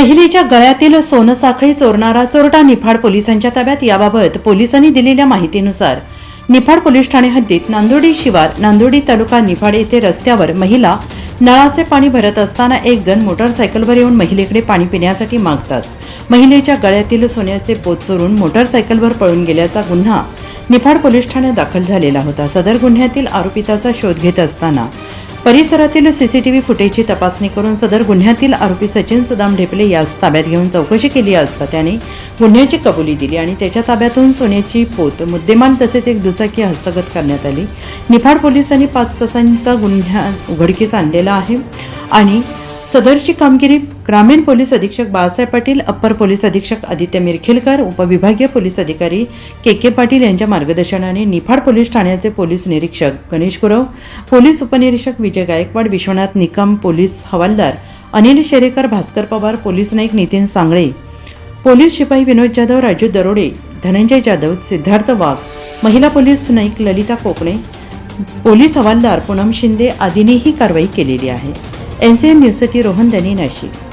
महिलेच्या गळ्यातील सोनं साखळी चोरणारा चोरटा निफाड पोलिसांच्या ताब्यात. याबाबत पोलिसांनी दिलेल्या माहितीनुसार निफाड पोलीस ठाणे हद्दीत नांदोडी शिवार नांदोडी तालुका निफाड येथे रस्त्यावर महिला नळाचे पाणी भरत असताना एक जण मोटारसायकलवर येऊन महिलेकडे पाणी पिण्यासाठी मागतात. महिलेच्या गळ्यातील सोन्याचे पोत चोरून मोटारसायकलवर पळून गेल्याचा गुन्हा निफाड पोलीस ठाण्यात दाखल झालेला होता. सदर गुन्ह्यातील आरोपिताचा शोध घेत असताना परिसरातील सीसीटीव्ही फुटेजची तपासणी करून सदर गुन्ह्यातील आरोपी सचिन सुदाम ढेपले यास ताब्यात घेऊन चौकशी केली असता त्याने गुन्ह्याची कबुली दिली आणि त्याच्या ताब्यातून सोन्याची पोत मुद्देमाल तसेच एक दुचाकी हस्तगत करण्यात आली. निफाड पोलिसांनी पाच तासांचा गुन्हा उघडकीस आणलेला आहे आणि सदरची कामगिरी ग्रामीण पोलीस अधीक्षक बाळासाहेब पाटील अप्पर पोलीस अधीक्षक आदित्य मिरखेलकर उपविभागीय पोलीस अधिकारी के के पाटील यांच्या मार्गदर्शनाने निफाड पोलीस ठाण्याचे पोलीस निरीक्षक गणेश गुरव पोलीस उपनिरीक्षक विजय गायकवाड विश्वनाथ निकम पोलीस हवालदार अनिल शेरेकर भास्कर पवार पोलीस नाईक नितीन सांगळे पोलीस शिपाई विनोद जाधव राजू दरोडे धनंजय जाधव सिद्धार्थ वाघ महिला पोलीस नाईक ललिता कोकणे पोलीस हवालदार पूनम शिंदे आदींनी ही कारवाई केलेली आहे. एन सी एन न्यूजसाठी रोहन दनी नाशिक.